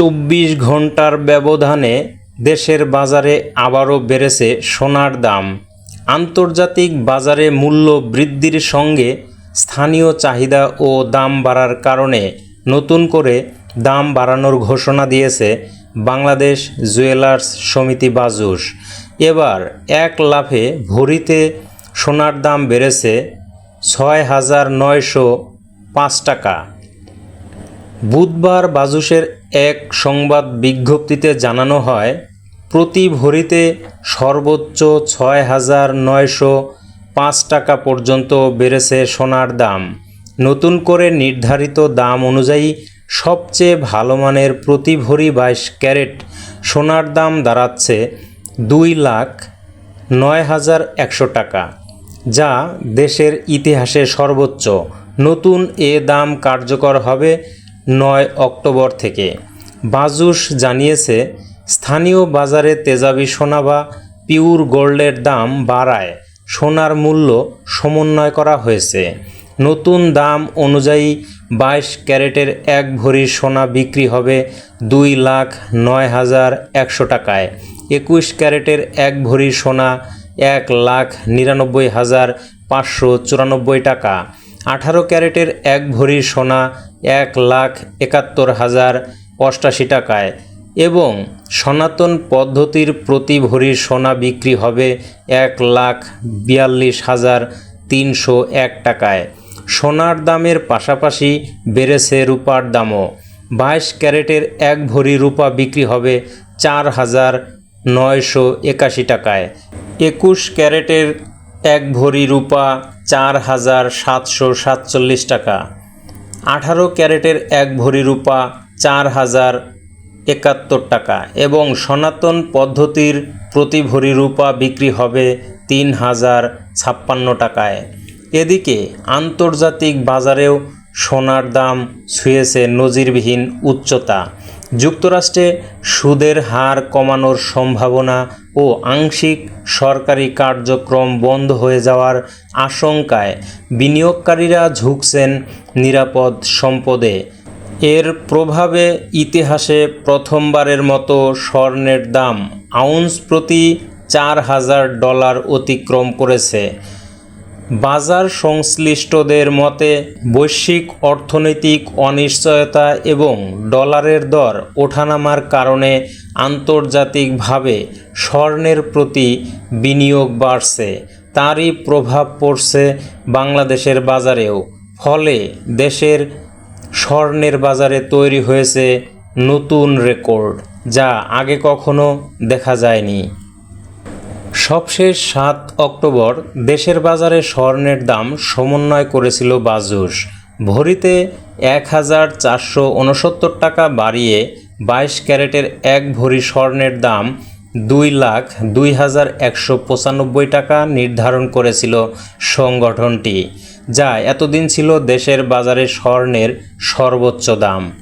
চব্বিশ ঘণ্টার ব্যবধানে দেশের বাজারে আবারও বেড়েছে সোনার দাম। আন্তর্জাতিক বাজারে মূল্য বৃদ্ধির সঙ্গে স্থানীয় চাহিদা ও দাম বাড়ার কারণে নতুন করে দাম বাড়ানোর ঘোষণা দিয়েছে বাংলাদেশ জুয়েলার্স সমিতি বাজুস এবার এক লাফে ভরিতে সোনার দাম বেড়েছে ছয় হাজার নয়শো পাঁচ টাকা। বুধবার বাজুসের এক সংবাদ বিজ্ঞপ্তিতে জানানো হয়, প্রতি ভরিতে সর্বোচ্চ ছয় হাজার নয়শো পাঁচ টাকা পর্যন্ত বেড়েছে সোনার দাম। নতুন করে নির্ধারিত দাম অনুযায়ী সবচেয়ে ভালো মানের প্রতি ভরি বাইশ ক্যারেট সোনার দাম দাঁড়াচ্ছে দুই লাখ নয় হাজার একশো টাকা, যা দেশের ইতিহাসে সর্বোচ্চ। নতুন এ দাম কার্যকর হবে নয় অক্টোবর থেকে। বাজুস জানিয়েছে, স্থানীয় বাজারে তেজাবি সোনা বা পিওর গোল্ডের দাম বাড়ায়। সোনার মূল্য সমন্বয় করা হয়েছে। নতুন দাম অনুযায়ী বাইশ ক্যারেটের এক ভরি সোনা বিক্রি হবে দুই লাখ নয় হাজার একশো টাকায়। একুশ ক্যারেটের এক ভরি সোনা এক লাখ নিরানব্বই হাজার পাঁচশো চুরানব্বই টাকা। আঠারো ক্যারেটের এক ভরি সোনা এক লাখ একাত্তর হাজার অষ্টাশি টাকায় এবং সনাতন পদ্ধতির প্রতি ভরি সোনা বিক্রি হবে এক লাখ বিয়াল্লিশ হাজার তিনশো এক টাকায়। সোনার দামের পাশাপাশি বেড়েছে রূপার দামও। বাইশ ক্যারেটের এক ভরি রূপা বিক্রি হবে চার হাজার নয়শো একাশি টাকায়। একুশ ক্যারেটের এক ভরি রূপা চার হাজার সাতশো সাতচল্লিশ টাকা। আঠারো ক্যারেটের এক ভরি রূপা চার হাজার একাত্তর টাকা এবং সনাতন পদ্ধতির প্রতি ভরি রূপা বিক্রি হবে তিন হাজার ছাপ্পান্ন টাকায়। এদিকে আন্তর্জাতিক বাজারেও সোনার দাম ছুঁয়েছে নজিরবিহীন উচ্চতা। যুক্তরাষ্ট্রে সুদের হার কমানোর সম্ভাবনা ও আংশিক সরকারি কার্যক্রম বন্ধ হয়ে যাওয়ার আশঙ্কায় বিনিয়োগকারীরা ঝুঁকছেন নিরাপদ সম্পদে। এর প্রভাবে ইতিহাসে প্রথমবারের মতো স্বর্ণের দাম আউন্স প্রতি চার হাজার ডলার অতিক্রম করেছে। বাজার সংশ্লিষ্টদের মতে, বৈশ্বিক অর্থনৈতিক অনিশ্চয়তা এবং ডলারের দর ওঠানামার কারণে আন্তর্জাতিকভাবে স্বর্ণের প্রতি বিনিয়োগ বাড়ছে। তারই প্রভাব পড়ছে বাংলাদেশের বাজারেও। ফলে দেশের স্বর্ণের বাজারে তৈরি হয়েছে নতুন রেকর্ড, যা আগে কখনো দেখা যায়নি। সবশেষ সাত অক্টোবর দেশের বাজারে স্বর্ণের দাম সমন্বয় করেছিল বাজুস ভরিতে এক হাজার চারশো উনসত্তর টাকা বাড়িয়ে বাইশ ক্যারেটের এক ভরি স্বর্ণের দাম দুই লাখ দুই হাজার একশো পঁচানব্বই টাকা নির্ধারণ করেছিল সংগঠনটি, যা এতদিন ছিল দেশের বাজারে স্বর্ণের সর্বোচ্চ দাম।